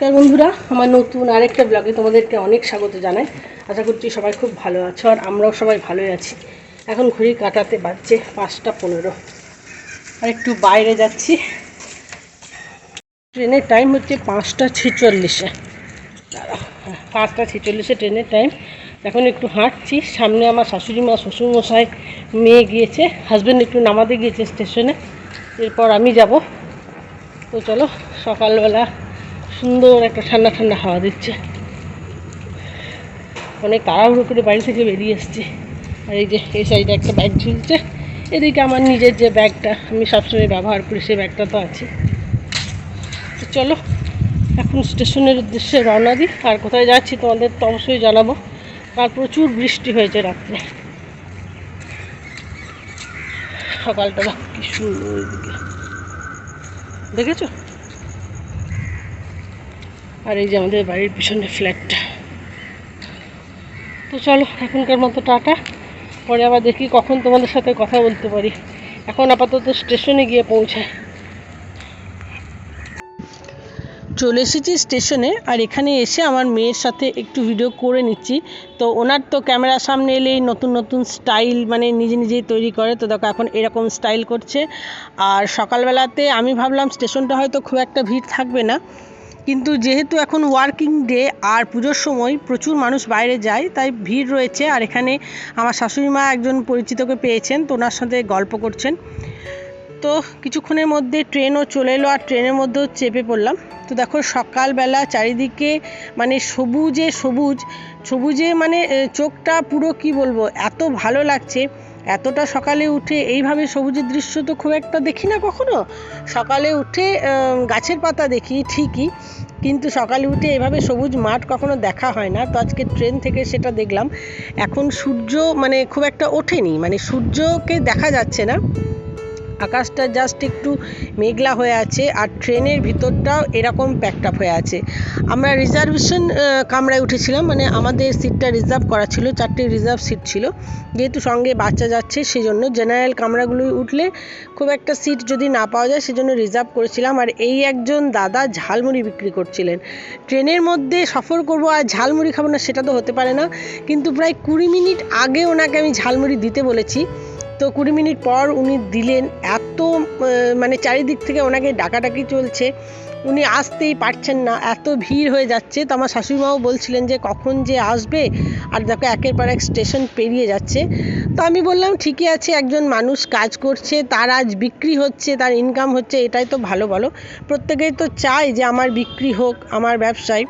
নমস্কার বন্ধুরা আমার নতুন আরেকটা ব্লগে তোমাদেরকে অনেক স্বাগত জানাই। আশা করছি সবাই খুব ভালো আছো আর আমরাও সবাই ভালোই আছি। এখন ঘড়ি কাটাতে বাজছে পাঁচটা পনেরো। আর একটু বাইরে যাচ্ছি। ট্রেনের টাইম হচ্ছে পাঁচটা ছেচল্লিশে। হ্যাঁ, পাঁচটা ছেচল্লিশে ট্রেনের টাইম এখন একটু হাঁটছি সামনে আমার শাশুড়ি মা শ্বশুরমশাই মেয়ে গিয়েছে হাজব্যান্ড একটু নামাতে গিয়েছে স্টেশনে এরপর আমি যাব। তো চলো সকালবেলা সুন্দর একটা ঠান্ডা ঠান্ডা হাওয়া দিচ্ছে। অনেক তাড়াহুড়ো করে বাড়ি থেকে বেরিয়ে এসেছি। আর এই যে, এই সাইডে একটা ব্যাগ ঝুলছে। এদিকে আমার নিজের যে ব্যাগটা আমি সবসময় ব্যবহার করি সেই ব্যাগটা তো আছে তো চলো, এখন স্টেশনের উদ্দেশ্যে রওনা দিই। আর কোথায় যাচ্ছি তোমাদের তো অবশ্যই জানাব। আর প্রচুর বৃষ্টি হয়েছে রাত্রে। সকালটা কি সুন্দর দেখেছ? আর এই যে আমাদের বাড়ির পিছনে ফ্ল্যাটটা তো চলো, এখনকার মতো টাটা। পরে আবার দেখি কখন তোমাদের সাথে কথা বলতে পারি। এখন আপাতত স্টেশনে গিয়ে পৌঁছায় চলে এসেছি স্টেশনে আর এখানে এসে আমার মেয়ের সাথে একটু ভিডিও করে নিচ্ছি। তো ওনার তো ক্যামেরার সামনে এলেই নতুন নতুন স্টাইল মানে নিজে নিজেই তৈরি করে। তো দেখো, এখন এরকম স্টাইল করছে। আর সকালবেলাতে আমি ভাবলাম স্টেশনটা হয়তো খুব একটা ভিড় থাকবে না। কিন্তু যেহেতু এখন ওয়ার্কিং ডে আর পুজোর সময় প্রচুর মানুষ বাইরে যায়, তাই ভিড় রয়েছে। আর এখানে আমার শাশুড়ি মা একজন পরিচিতকে পেয়েছেন, তো ওনার সাথে গল্প করছেন। তো কিছুক্ষণের মধ্যে ট্রেনও চলে এলো আর ট্রেনের মধ্যেও চেপে পড়লাম। তো দেখো সকালবেলা চারিদিকে মানে সবুজে সবুজ, সবুজে মানে চোখটা পুরো কি বলব, এত ভালো লাগছে। এতটা সকালে উঠে এইভাবে সবুজের দৃশ্য তো খুব একটা দেখি না কখনো। সকালে উঠে গাছের পাতা দেখি, ঠিকই। কিন্তু সকালে উঠে এভাবে সবুজ মাঠ কখনো দেখা হয় না। তো আজকে ট্রেন থেকে সেটা দেখলাম। এখন সূর্য মানে খুব একটা ওঠেনি। মানে সূর্যকে দেখা যাচ্ছে না। আকাশটা জাস্ট একটু মেঘলা হয়ে আছে আর ট্রেনের ভিতরটাও এরকম প্যাকড আপ হয়ে আছে। আমরা রিজার্ভেশন কামরায় উঠেছিলাম মানে আমাদের সিটটা রিজার্ভ করা ছিল, চারটে রিজার্ভ সিট ছিল। যেহেতু সঙ্গে বাচ্চা যাচ্ছে সেই জন্য জেনারেল কামরাগুলো উঠলে খুব একটা সিট যদি না পাওয়া যায়, সেজন্য রিজার্ভ করেছিলাম। আর এই একজন দাদা ঝালমুড়ি বিক্রি করছিলেন। ট্রেনের মধ্যে সফর করব আর ঝালমুড়ি খাব না, সেটা তো হতে পারে না। কিন্তু প্রায় কুড়ি মিনিট আগে ওনাকে আমি ঝালমুড়ি দিতে বলেছি। তো কুড়ি মিনিট পর উনি দিলেন, এত মানে চারিদিক থেকে ওনাকে ডাকাডাকি চলছে। উনি আসতেই পারছেন না, এত ভিড় হয়ে যাচ্ছে। তো আমার শাশুড়িমাও বলছিলেন যে, কখন যে আসবে? আর দেখো, একের পর এক স্টেশন পেরিয়ে যাচ্ছে। তো আমি বললাম, ঠিকই আছে, একজন মানুষ কাজ করছে, তার আজ বিক্রি হচ্ছে, তার ইনকাম হচ্ছে, এটাই তো ভালো বলো। প্রত্যেকেই তো চায় যে, আমার বিক্রি হোক, আমার ব্যবসায়।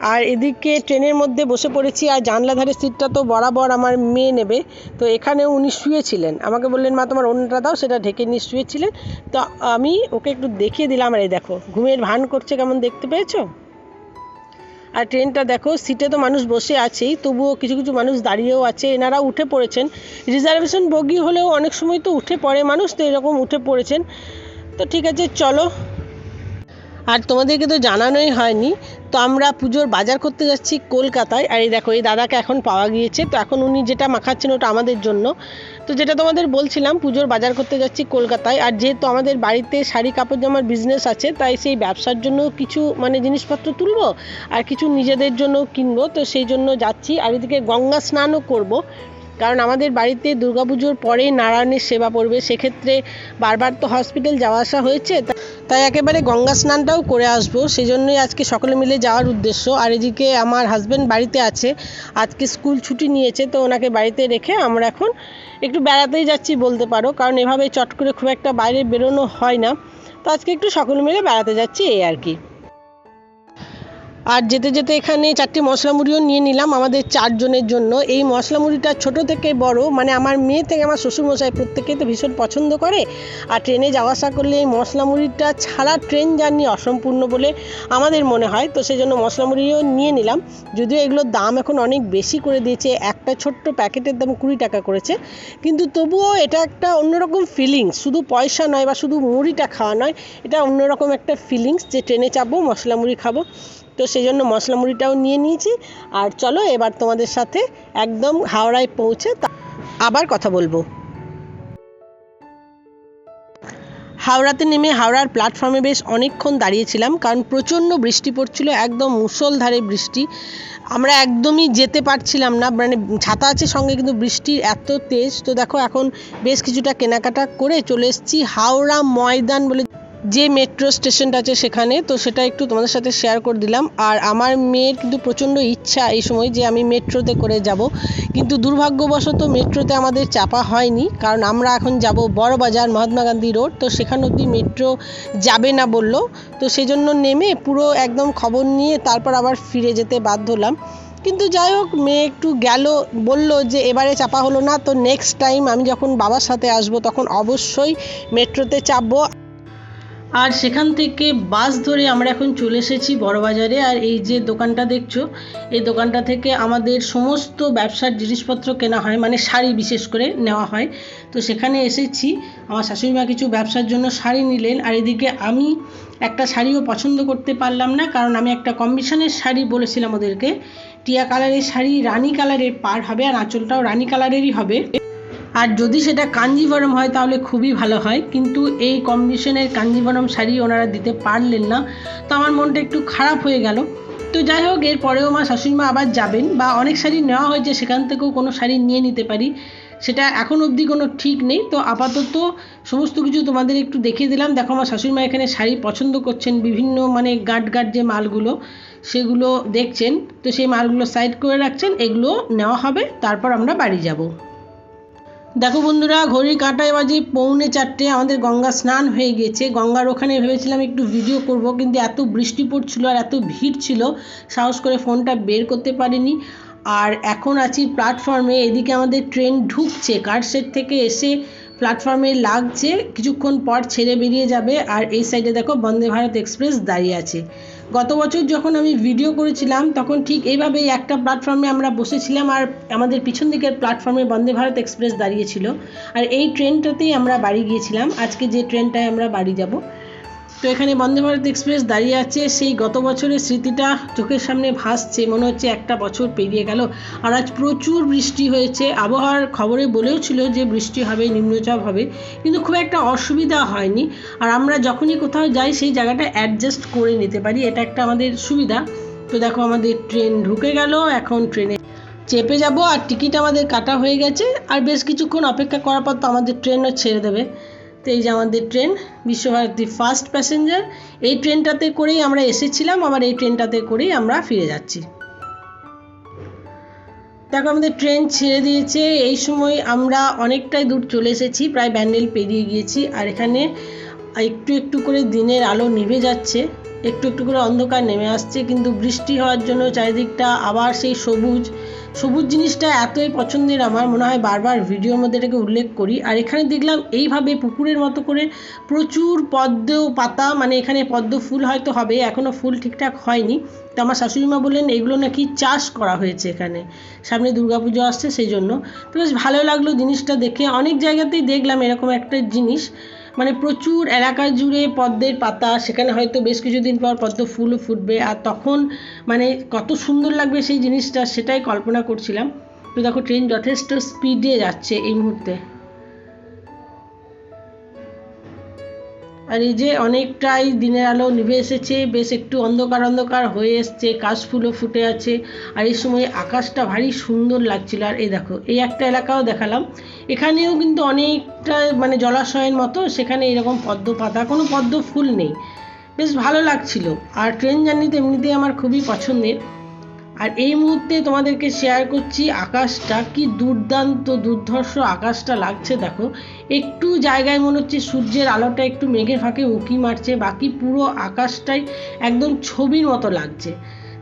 আর এদিকে ট্রেনের মধ্যে বসে পড়েছি আর জানলা ধারে সিটটা তো বরাবর আমার মেয়ে নেবে। তো এখানে উনি শুয়েছিলেন। আমাকে বললেন, মা, তোমার অন্যটা দাও, সেটা ঢেকে নিয়ে শুয়েছিলেন। তো আমি ওকে একটু দেখিয়ে দিলাম, আর এই দেখো, ঘুমের ভান করছে কেমন দেখতে পেয়েছ? আর ট্রেনটা দেখো, সিটে তো মানুষ বসে আছেই, তবুও কিছু কিছু মানুষ দাঁড়িয়েও আছে। এনারা উঠে পড়েছেন। রিজার্ভেশন বগি হলেও অনেক সময় তো উঠে পড়ে মানুষ, তো এরকম উঠে পড়েছেন। তো ঠিক আছে, চলো। আর তোমাদেরকে তো জানানোই হয়নি, তো আমরা পুজোর বাজার করতে যাচ্ছি কলকাতায়। আর এই দেখো, এই দাদাকে এখন পাওয়া গিয়েছে, তো এখন উনি যেটা মাখাচ্ছেন ওটা আমাদের জন্য। তো যেটা তোমাদের বলছিলাম, পুজোর বাজার করতে যাচ্ছি কলকাতায়। আর যেহেতু আমাদের বাড়িতে শাড়ি কাপড় জামার বিজনেস আছে, তাই সেই ব্যবসার জন্য কিছু মানে জিনিসপত্র তুলবো, আর কিছু নিজেদের জন্য কিনবো, তো সেই জন্য যাচ্ছি। আর এদিকে গঙ্গা স্নানও করব। কারণ আমাদের বাড়িতে দুর্গাপুজোর পরে নারায়ণের সেবা পড়বে। সেক্ষেত্রে বারবার তো হসপিটাল যাওয়া আসা হয়েছে তাই একেবারে গঙ্গা স্নানটাও করে আসব। সেই জন্যই আজকে সকলে মিলে যাওয়ার উদ্দেশ্য। আর এদিকে আমার হাজব্যান্ড বাড়িতে আছে। আজকে স্কুল ছুটি নিয়েছে, তো ওনাকে বাড়িতে রেখে আমরা এখন একটু বেড়াতেই যাচ্ছি বলতে পারো। কারণ এভাবে চট করে খুব একটা বাইরে বেরোনো হয় না। তো আজকে একটু সকলে মিলে বেড়াতে যাচ্ছি, এই আর কি। আর যেতে যেতে এখানে চারটি মশলা মুড়িও নিয়ে নিলাম আমাদের চারজনের জন্য। এই মশলা মুড়িটা ছোট থেকে বড় মানে আমার মেয়ে থেকে আমার শ্বশুরমশাই প্রত্যেকেই তো ভীষণ পছন্দ করে। আর ট্রেনে যাওয়া আসা করলে এই মশলা মুড়িটা ছাড়া ট্রেন জার্নি অসম্পূর্ণ বলে আমাদের মনে হয়, তো সেই জন্য মশলা মুড়িও নিয়ে নিলাম। যদিও এগুলোর দাম এখন অনেক বেশি করে দিয়েছে, একটা ছোট্ট প্যাকেটের দাম কুড়ি টাকা করেছে। কিন্তু তবুও এটা একটা অন্যরকম ফিলিংস শুধু পয়সা নয় বা শুধু মুড়িটা খাওয়া নয়, এটা অন্যরকম একটা ফিলিংস যে ট্রেনে চাপবো, মশলা মুড়ি খাব। তো সেই জন্য মশলা মুড়িটাও নিয়ে নিয়েছি। আর চলো এবার তোমাদের সাথে একদম হাওড়ায় পৌঁছে আবার কথা বলব। হাওড়াতে নেমে হাওড়ার প্ল্যাটফর্মে বেশ অনেকক্ষণ দাঁড়িয়েছিলাম, কারণ প্রচণ্ড বৃষ্টি পড়ছিল, একদম মুষলধারে বৃষ্টি। আমরা একদমই যেতে পারছিলাম না মানে ছাতা আছে সঙ্গে কিন্তু বৃষ্টি এত তেজ। তো দেখো, এখন বেশ কিছুটা কেনাকাটা করে চলে এসেছি হাওড়া ময়দান বলে যে মেট্রো স্টেশনটা আছে সেখানে, তো সেটা একটু তোমাদের সাথে শেয়ার করে দিলাম। আর আমার মেয়ের কিন্তু প্রচণ্ড ইচ্ছা এই সময় যে আমি মেট্রোতে করে যাব। কিন্তু দুর্ভাগ্যবশত মেট্রোতে আমাদের চাপা হয়নি, কারণ আমরা এখন যাব বড়বাজার, মহাত্মা গান্ধী রোড। তো সেখান অবধি মেট্রো যাবে না বলল। তো সেই জন্য নেমে পুরো একদম খবর নিয়ে তারপর আবার ফিরে যেতে বাধ্য হলাম। কিন্তু যাই হোক, মেয়ে একটু গেল, বলল যে এবারে চাপা হলো না, তো নেক্সট টাইম আমি যখন বাবার সাথে আসব, তখন অবশ্যই মেট্রোতে চাপবো। আর সেখান থেকে বাস ধরে আমরা এখন চলে এসেছি বড়বাজারে। আর এই যে দোকানটা দেখছ, এই দোকানটা থেকে আমাদের সমস্ত ব্যবসার জিনিসপত্র কেনা হয় মানে শাড়ি বিশেষ করে নেওয়া হয়। তো সেখানে এসেছি। আমার শাশুড়ি মা কিছু ব্যবসার জন্য শাড়ি নিলেন। আর এদিকে আমি একটা শাড়িও পছন্দ করতে পারলাম না, কারণ আমি একটা কম্বিশনের শাড়ি বলেছিলাম ওদেরকে। টিয়া কালারের শাড়ি রানী কালারের পার হবে, আর আঁচলটাও রানী কালারেরই হবে। আর যদি সেটা কাঞ্জিভরম হয়, তাহলে খুবই ভালো হয়। কিন্তু এই কম্বিশনের কাঞ্জিভরম শাড়ি ওনারা দিতে পারলেন না। তো আমার মনটা একটু খারাপ হয়ে গেল। তো যাই হোক, এরপরেও মা শাশুড়িমা আবার যাবেন বা অনেক শাড়ি নেওয়া হয়েছে, সেখান থেকেও কোনো শাড়ি নিয়ে নিতে পারি। সেটা এখন অবধি কোনো ঠিক নেই। তো আপাতত সমস্ত কিছু তোমাদের একটু দেখিয়ে দিলাম। দেখো আমার শাশুড়িমা এখানে শাড়ি পছন্দ করছেন, বিভিন্ন মানে গার্ড গার্ড যে মালগুলো, সেগুলো দেখছেন। তো সেই মালগুলো সাইড করে রাখছেন, এগুলো নেওয়া হবে, তারপর আমরা বাড়ি যাব। দেখো বন্ধুরা, ঘড়ির কাঁটায় বাজে পৌনে চারটে, আমাদের গঙ্গা স্নান হয়ে গেছে। গঙ্গার ওখানে ভেবেছিলাম একটু ভিডিও করব, কিন্তু এত বৃষ্টি পড়ছিল আর এত ভিড় ছিল, সাহস করে ফোনটা বের করতে পারিনি। আর এখন আছি প্ল্যাটফর্মে এদিকে আমাদের ট্রেন ঢুকছে কারশেড থেকে এসে প্ল্যাটফর্মে লাগছে। কিছুক্ষণ পর ছেড়ে বেরিয়ে যাবে। আর এই সাইডে দেখো বন্দে ভারত এক্সপ্রেস দাঁড়িয়ে আছে। গত বছর যখন আমি ভিডিও করেছিলাম, তখন ঠিক এইভাবেই একটা প্ল্যাটফর্মে আমরা বসেছিলাম আর আমাদের পিছন দিকের প্ল্যাটফর্মে বন্দে ভারত এক্সপ্রেস দাঁড়িয়েছিল আর এই ট্রেনটাতেই আমরা বাড়ি গিয়েছিলাম। আজকে যে ট্রেনটায় আমরা বাড়ি যাব তো এখানে বন্দে ভারত এক্সপ্রেস দাঁড়িয়ে আছে। সেই গত বছরের স্মৃতিটা চোখের সামনে ভাসছে, মনে হচ্ছে একটা বছর পেরিয়ে গেল। আর আজ প্রচুর বৃষ্টি হয়েছে। আবহাওয়ার খবরে বলেও ছিল যে বৃষ্টি হবে, নিম্নচাপ হবে, কিন্তু খুব একটা অসুবিধা হয়নি। আর আমরা যখনই কোথাও যাই, সেই জায়গাটা অ্যাডজাস্ট করে নিতে পারি। এটা একটা আমাদের সুবিধা। তো দেখো আমাদের ট্রেন ঢুকে গেল, এখন ট্রেনে চেপে যাব। আর টিকিট আমাদের কাটা হয়ে গেছে। আর বেশ কিছুক্ষণ অপেক্ষা করার পর তো আমাদের ট্রেনও ছেড়ে দেবে। তো এই যে আমাদের ট্রেন, বিশ্বভারতী ফার্স্ট প্যাসেঞ্জার এই ট্রেনটাতে করেই আমরা এসেছিলাম, আবার এই ট্রেনটাতে করেই আমরা ফিরে যাচ্ছি। দেখো, আমাদের ট্রেন ছেড়ে দিয়েছে। এই সময় আমরা অনেকটাই দূর চলে এসেছি, প্রায় ব্যান্ডেল পেরিয়ে গিয়েছি, আর এখানে একটু একটু করে দিনের আলো নিভে যাচ্ছে। একটু একটু করে অন্ধকার নেমে আসছে, কিন্তু বৃষ্টি হওয়ার জন্য চারিদিকটা আবার সেই সবুজ। সবুজ জিনিসটা এতই পছন্দের আমার, মনে হয় বারবার ভিডিওর মধ্যে এটাকে উল্লেখ করি। আর এখানে দেখলাম এইভাবে পুকুরের মতো করে প্রচুর পদ্ম পাতা মানে এখানে পদ্ম ফুল হয়তো হবে এখনও ফুল ঠিকঠাক হয়নি। তো আমার শাশুড়িমা বললেন, এগুলো নাকি চাষ করা হয়েছে এখানে। সামনে দুর্গাপুজো আসছে সেই জন্য তো বেশ ভালো লাগল জিনিসটা দেখে। অনেক জায়গাতেই দেখলাম এরকম একটা জিনিস। মানে প্রচুর এলাকা জুড়ে পদ্মের পাতা, সেখানে হয়তো বেশ কিছুদিন পর পদ্ম ফুলও ফুটবে। আর তখন মানে কত সুন্দর লাগবে সেই জিনিসটা, সেটাই কল্পনা করছিলাম। তো দেখো ট্রেন যথেষ্ট স্পিডে যাচ্ছে এই মুহূর্তে। আর এই যে অনেকটাই দিনের আলো নিভে এসেছে, বেশ একটু অন্ধকার অন্ধকার হয়ে এসছে, কাশফুলও ফুটে আছে, আর এই সময় আকাশটা ভারী সুন্দর লাগছিল। আর এই দেখো, এই একটা এলাকাও দেখালাম। এখানেও কিন্তু অনেকটা মানে জলাশয়ের মতো, সেখানে এরকম পদ্ম পাতা, কোনো পদ্ম ফুল নেই। বেশ ভালো লাগছিল। আর ট্রেন জার্নিতে এমনিতেই আমার খুবই পছন্দের। আর এই মুহূর্তে তোমাদেরকে শেয়ার করছি, আকাশটা কি দুর্দান্ত, দুর্ধর্ষ আকাশটা লাগছে, দেখো। একটু জায়গায় মনে হচ্ছে সূর্যের আলোটা একটু মেঘের ফাঁকে উঁকি মারছে, বাকি পুরো আকাশটাই একদম ছবির মতো লাগছে।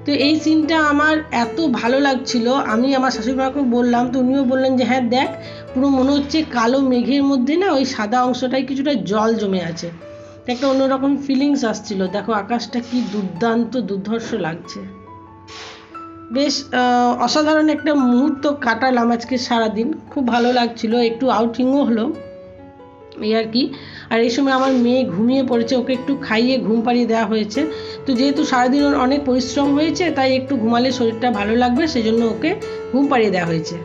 তো এই সিনটা আমার এত ভালো লাগছিল, আমি আমার শাশুড়িমাকে বললাম, তো উনিও বললেন যে হ্যাঁ দেখ, পুরো মনে হচ্ছে কালো মেঘের মধ্যে না ওই সাদা অংশটায় কিছুটা জল জমে আছে। একটা অন্যরকম ফিলিংস আসছিল, দেখো আকাশটা কি দুর্দান্ত, দুর্ধর্ষ লাগছে। বেশ অসাধারণ একটা মুহূর্ত কাটালাম আজকে সারাদিন। খুব ভালো লাগছিল, একটু আউটিংও হলো, এই আর কি। আর এই সময় আমার মেয়ে ঘুমিয়ে পড়েছে, ওকে একটু খাইয়ে ঘুম পাড়িয়ে দেওয়া হয়েছে। তো যেহেতু সারাদিন ওর অনেক পরিশ্রম হয়েছে, তাই একটু ঘুমালে শরীরটা ভালো লাগবে, সেজন্য ওকে ঘুম পাড়িয়ে দেওয়া হয়েছে।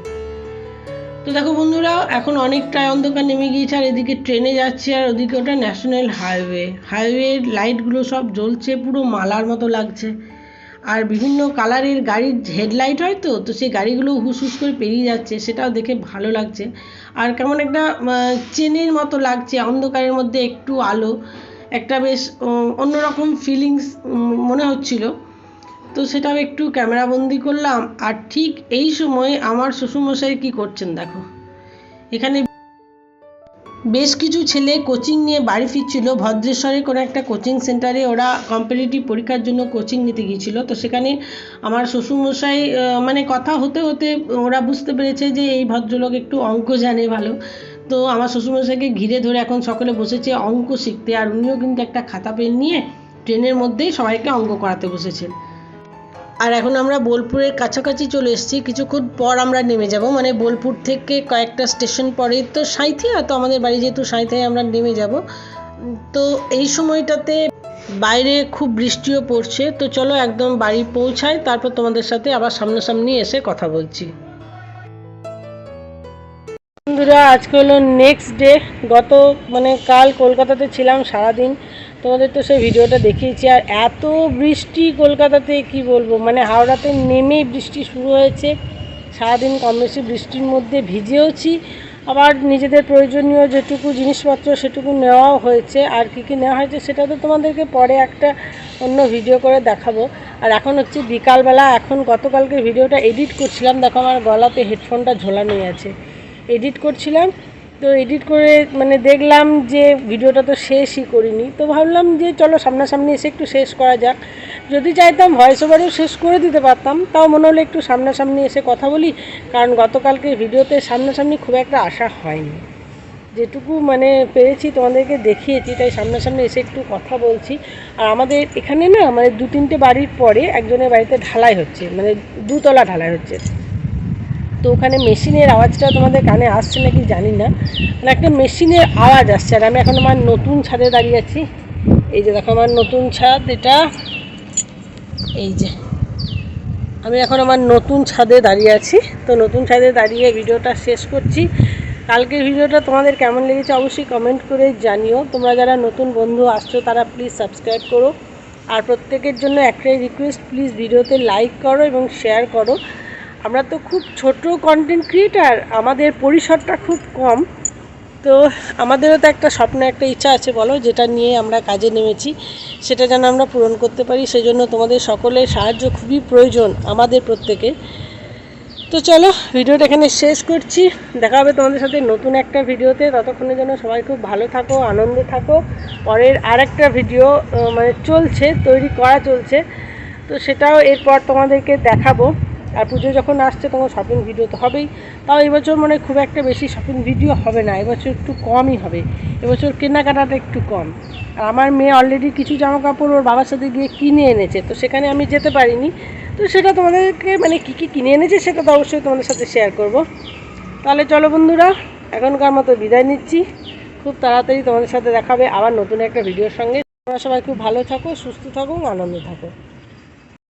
তো দেখো বন্ধুরা, এখন অনেকটাই অন্ধকার নেমে গিয়েছে, আর এদিকে ট্রেনে যাচ্ছে, আর ওদিকে ওটা ন্যাশনাল হাইওয়ে হাইওয়ের লাইটগুলো সব জ্বলছে, পুরো মালার মতো লাগছে। আর বিভিন্ন কালারের গাড়ির হেডলাইট হয় তো তো সেই গাড়িগুলো হুস হুস করে পেরিয়ে যাচ্ছে, সেটাও দেখে ভালো লাগছে। আর কেমন একটা চেনের মতো লাগছে, অন্ধকারের মধ্যে একটু আলো, একটা বেশ অন্যরকম ফিলিংস মনে হচ্ছিল। তো সেটাও একটু ক্যামেরাবন্দি করলাম, আর ঠিক এই সময় আমার শ্বশুরমশাই কি করছেন দেখো। এখানে বেশ কিছু ছেলে কোচিং নিয়ে বাড়ি ফিরছিল। ভদ্রেশ্বরে কোনো একটা কোচিং সেন্টারে ওরা কম্পিটিটিভ পরীক্ষার জন্য কোচিং নিতে গিয়েছিল। তো সেখানে আমার শ্বশুরমশাই মানে কথা হতে হতে ওরা বুঝতে পেরেছে যে এই ভদ্রলোক একটু অঙ্ক জানে ভালো। তো আমার শ্বশুরমশাইকে ঘিরে ধরে এখন সকলে বসেছে অঙ্ক শিখতে। আর উনিও কিন্তু একটা খাতা পেন নিয়ে ট্রেনের মধ্যেই সবাইকে অঙ্ক করাতে বসেছেন আর এখন আমরা বোলপুরের কাছাকাছি চলে এসেছি। কিছুক্ষণ পর আমরা নেমে যাব। মানে বোলপুর থেকে কয়েকটা স্টেশন পরে। তো সাঁইথিয়া, তো আমাদের বাড়ি যেহেতু সাঁইথিয়ায় আমরা নেমে যাব। তো এই সময়টাতে বাইরে খুব বৃষ্টিও পড়ছে। তো চলো একদম বাড়ি পৌঁছাই, তারপর তোমাদের সাথে আবার সামনাসামনি এসে কথা বলছি। বন্ধুরা, আজকে হলো নেক্সট ডে গত মানে কাল কলকাতাতে ছিলাম সারাদিন। তোমাদের তো সেই ভিডিওটা দেখিয়েছি, আর এত বৃষ্টি কলকাতাতে, কি বলব? মানে হাওড়াতে নেমেই বৃষ্টি শুরু হয়েছে। সারাদিন কম বেশি বৃষ্টির মধ্যে ভিজেওছি। আবার নিজেদের প্রয়োজনীয় যেটুকু জিনিসপত্র, সেটুকু নেওয়াও হয়েছে। আর কী কী নেওয়া হয়েছে, সেটা তো তোমাদেরকে পরে একটা অন্য ভিডিও করে দেখাবো। আর এখন হচ্ছে বিকালবেলা, এখন গতকালকে ভিডিওটা এডিট করছিলাম। দেখো আমার গলাতে হেডফোনটা ঝোলানোই আছে। এডিট করছিলাম তো এডিট করে মানে দেখলাম যে ভিডিওটা তো শেষই করিনি, তো ভাবলাম যে চলো সামনাসামনি এসে একটু শেষ করা যাক। যদি চাইতাম ভয়েস ওভারেও শেষ করে দিতে পারতাম, তাও মনে হলো একটু সামনাসামনি এসে কথা বলি, কারণ গতকালকে ভিডিওতে সামনাসামনি খুব একটা আশা হয়নি। যেটুকু মানে পেরেছি, তোমাদেরকে দেখিয়েছি, তাই সামনাসামনি এসে একটু কথা বলছি। আর আমাদের এখানে না মানে দু তিনটে বাড়ির পরে একজনের বাড়িতে ঢালাই হচ্ছে মানে দুতলা ঢালাই হচ্ছে। তো ওখানে মেশিনের আওয়াজটা তোমাদের কানে আসছে নাকি জানি না মানে একটা মেশিনের আওয়াজ আসছে আর আমি এখন আমার নতুন ছাদে দাঁড়িয়ে আছি। এই যে দেখো আমার নতুন ছাদ, এটা এই যে। আমি এখন আমার নতুন ছাদে দাঁড়িয়ে আছি। তো নতুন ছাদে দাঁড়িয়ে ভিডিওটা শেষ করছি। কালকের ভিডিওটা তোমাদের কেমন লেগেছে অবশ্যই কমেন্ট করে জানিও। তোমরা যারা নতুন বন্ধু আসছো, তারা প্লিজ সাবস্ক্রাইব করো। আর প্রত্যেকের জন্য একটাই রিকোয়েস্ট প্লিজ ভিডিওতে লাইক করো এবং শেয়ার করো। আমরা তো খুব ছোট কন্টেন্ট ক্রিয়েটার আমাদের পরিসরটা খুব কম। তো আমাদেরও তো একটা স্বপ্ন একটা ইচ্ছা আছে, বলো, যেটা নিয়ে আমরা কাজে নেমেছি, সেটা যেন আমরা পূরণ করতে পারি। সেজন্য তোমাদের সকলের সাহায্য খুবই প্রয়োজন, আমাদের প্রত্যেকে তো চলো, ভিডিওটা এখানে শেষ করছি। দেখা হবে তোমাদের সাথে নতুন একটা ভিডিওতে। ততক্ষণের জন্য সবাই খুব ভালো থাকো, আনন্দে থাকো। পরের আর একটা ভিডিও মানে চলছে, তৈরি করা চলছে। তো সেটাও এরপর তোমাদেরকে দেখাবো। আর পুজো যখন আসছে, তখন শপিং ভিডিও তো হবেই। তাও এবছর মনে খুব একটা বেশি শপিং ভিডিও হবে না, এবছর একটু কমই হবে। এবছর কেনাকাটাটা একটু কম। আর আমার মেয়ে অলরেডি কিছু জামা কাপড় ওর বাবার সাথে গিয়ে কিনে এনেছে, তো সেখানে আমি যেতে পারিনি। তো সেটা তোমাদেরকে মানে কী কী কিনে এনেছে সেটা তো অবশ্যই তোমাদের সাথে শেয়ার করব। তাহলে চলো বন্ধুরা, এখনকার মতো বিদায় নিচ্ছি। খুব তাড়াতাড়ি তোমাদের সাথে দেখাবে আবার নতুন একটা ভিডিওর সঙ্গে। তোমরা সবাই খুব ভালো থাকো, সুস্থ থাকো আনন্দে থাকো।